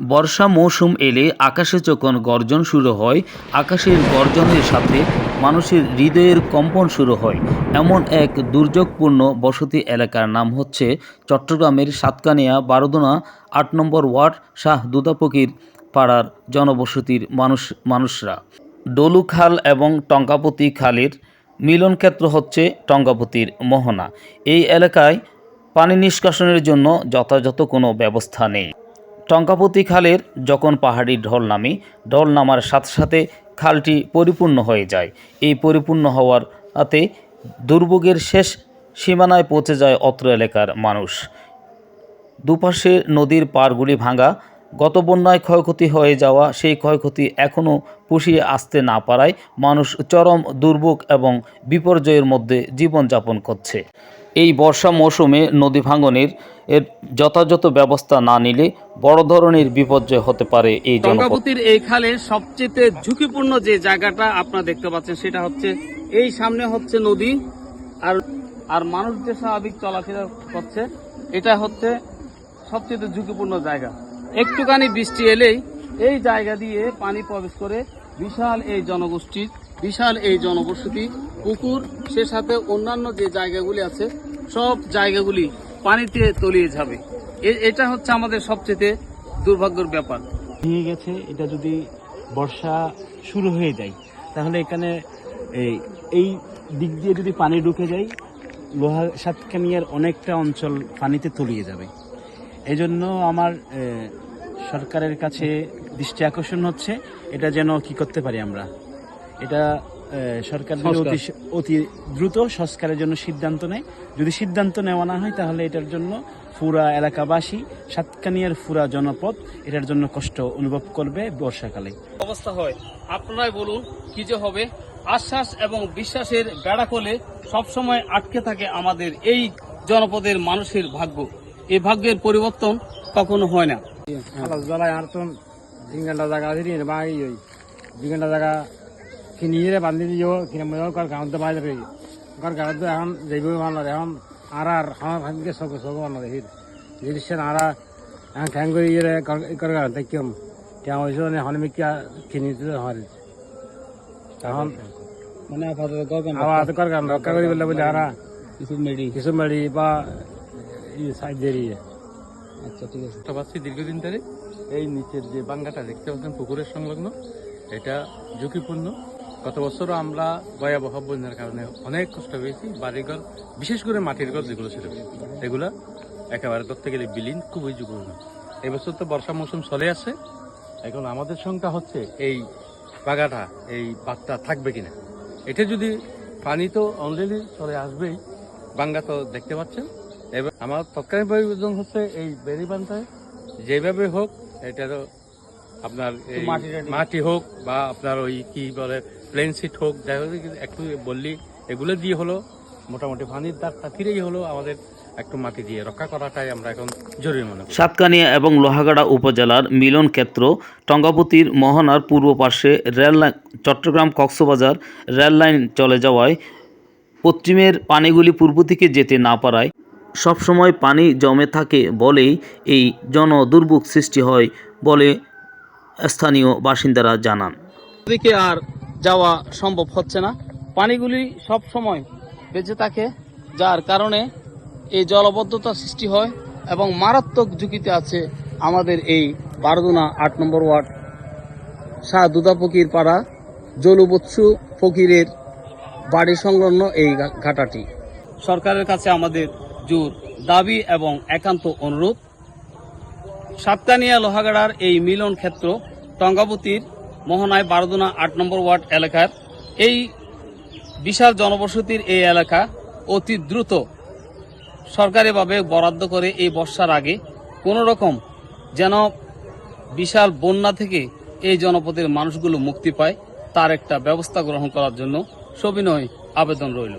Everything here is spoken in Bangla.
বর্ষা মৌসুম এলে আকাশে যখন গর্জন শুরু হয়, আকাশের গর্জনের সাথে মানুষের হৃদয়ের কম্পন শুরু হয়। এমন এক দুর্যোগপূর্ণ বসতি এলাকার নাম হচ্ছে চট্টগ্রামের সাতকানিয়া বারোদোনা আট নম্বর ওয়ার্ড শাহ দুদাপকির পাড়ার জনবসতির মানুষ, মানুষরা। ডলুখাল এবং টঙ্কাপতি খালের মিলনক্ষেত্র হচ্ছে টঙ্কাপতির মোহনা। এই এলাকায় পানি নিষ্কাশনের জন্য যথাযথ কোনো ব্যবস্থা নেই। টঙ্কাপতি খালের যখন পাহাড়ি ঢল নামে, ঢল নামার সাথে সাথে খালটি পরিপূর্ণ হয়ে যায়। এই পরিপূর্ণ হওয়ার হাতে দুর্ভোগের শেষ সীমানায় পৌঁছে যায় অত্র এলাকার মানুষ। দুপাশে নদীর পাড়গুলি ভাঙা, গত বন্যায় ক্ষয়ক্ষতি হয়ে যাওয়া, সেই ক্ষয়ক্ষতি এখনও পুষিয়ে আসতে না পারায় মানুষ চরম দুর্ভোগ এবং বিপর্যয়ের মধ্যে জীবনযাপন করছে। এই বর্ষা মৌসুমে নদী ভাঙনের এর যথাযথ ব্যবস্থা না নিলে বড় ধরনের বিপর্যয় হতে পারে এই জনপদ। গঙ্গাবতীর এই খালে সবচেয়ে ঝুঁকিপূর্ণ যে জায়গাটা আপনারা দেখতে পাচ্ছেন সেটা হচ্ছে এই সামনে হচ্ছে নদী আর আর মানুষ যে স্বাভাবিক চলাফেরা করছে, এটা হচ্ছে সবচেয়ে ঝুঁকিপূর্ণ জায়গা। একটুখানি বৃষ্টি এলেই এই জায়গা দিয়ে পানি প্রবেশ করে বিশাল এই জনগোষ্ঠীর বিশাল এই জনবসতি, পুকুর, সে সাথে অন্যান্য যে জায়গাগুলি আছে সব জায়গাগুলি পানিতে তলিয়ে যাবে। এটা হচ্ছে আমাদের সবচেয়ে দুর্ভাগ্যের ব্যাপার। ভেঙে গেছে, এটা যদি বর্ষা শুরু হয়ে যায়, তাহলে এখানে এই দিক দিয়ে যদি পানি ঢুকে যায়, লোহা সাতকানিয়ার অনেকটা অঞ্চল পানিতে তলিয়ে যাবে। এই জন্য আমার সরকারের কাছে দৃষ্টি আকর্ষণ হচ্ছে, এটা যেন কি করতে পারি আমরা? এটা সরকার অতি অতি দ্রুত সংস্কারের জন্য সিদ্ধান্ত নেয় যদি সিদ্ধান্ত নেওয়া না হয় তাহলে এটার জন্য ফুরা এলাকাবাসী সাতকানিয়ার ফুরা জনপদ এটার জন্য কষ্ট অনুভব করবে বর্ষাকালে। অবস্থা হয়। আপনারাই বলুন কি যে হবে? আশ্বাস এবং বিশ্বাসের বেড়া কোলে সবসময় আটকে থাকে আমাদের এই জনপদের মানুষের ভাগ্য। এই ভাগ্যের পরিবর্তন কখনো হয় না। আর তো জায়গা দিলি বা দুই ঘণ্টা জায়গা কিনিয়ে বান্ধি দিও কিনে মই কার গাঁৱত বাইরে রে কার গাঁৱত এখন যাইব ভালো এখন আর আর আমার সব সব ভালো দেখি জিনিস আর এখন ঠ্যাং করে ইয়ে কার গাঁৱত হয়েছিল এখন আমি কিয়া কিনি দিতে হয় এখন মানে আপাতত কার গান রক্ষা করি বলে বলে আর কিছু মেডি কিছু মেড়ি বা সাইড দিয়ে আচ্ছা ঠিক আছে। কষ্ট পাচ্ছি দীর্ঘদিন ধরে এই নিচের যে বাঙ্গাটা দেখতে পাচ্ছেন পুকুরের সংলগ্ন এটা ঝুঁকিপূর্ণ গত বছরও আমরা ভয়াবহ বন্যার কারণে অনেক কষ্ট পেয়েছি। বাড়িঘর বিশেষ করে মাটির ঘর যেগুলো ছিল এগুলা একেবারে ধরতে গেলে বিলীন খুবই ঝুঁকিপূর্ণ এবছর তো বর্ষা মৌসুম চলে আসে এখন আমাদের সংখ্যা হচ্ছে এই বাগাটা এই বাঘটা থাকবে কিনা। এটা যদি পানি তো অলরেডি চলে আসবেই বাঙ্গা তো দেখতে পাচ্ছেন। এবার আমার তৎকালীন প্রয়োজন হচ্ছে এই বেরিবানটায় যেভাবে হোক এটা তো আপনার। মাটি হোক বা আপনার ওই কি বলে প্লেন সিট হোক যাই হোক একটু বললি এগুলো দিয়ে হলো মোটামুটি পানির দাগটা ফিরেই হলো আমাদের একটু মাটি দিয়ে। রক্ষা করাটাই আমরা এখন জরুরি মনে করি। সাতকানিয়া এবং লোহাগাড়া উপজেলার মিলন ক্ষেত্র টঙ্গাপতির মোহনার পূর্ব পার্শ্বে rail line Chattogram Cox's Bazar rail line চলে যাওয়ায় পশ্চিমের পানিগুলি পূর্ব দিকে যেতে না পারায় সবসময় পানি জমে থাকে বলেই এই জন দুর্ভোগ সৃষ্টি হয় বলে স্থানীয় বাসিন্দারা জানান। দিকে আর যাওয়া সম্ভব হচ্ছে না। পানিগুলি সব সময় বেঁচে থাকে, যার কারণে এই জলবদ্ধতা সৃষ্টি হয় এবং মারাত্মক ঝুঁকিতে আছে আমাদের এই বারদুনা আট নম্বর ওয়ার্ড শাহ দুদা ফকির পাড়া জলুবৎসু ফকিরের বাড়ি সংলগ্ন এই ঘাটাটি। সরকারের কাছে আমাদের জোর দাবি এবং একান্ত অনুরোধ। সাতকানিয়া লোহাগাড়ার এই মিলন ক্ষেত্র, টঙ্গাবতীর মোহনায় বারোদোনা আট নম্বর ওয়ার্ড এলাকার। এই বিশাল জনবসতির এই এলাকা অতি দ্রুত সরকারিভাবে বরাদ্দ করে এই বর্ষার আগে কোনো রকম যেন বিশাল বন্যা থেকে এই জনপদের মানুষগুলো মুক্তি পায়, তার একটা ব্যবস্থা গ্রহণ করার জন্য সবিনয় আবেদন রইল।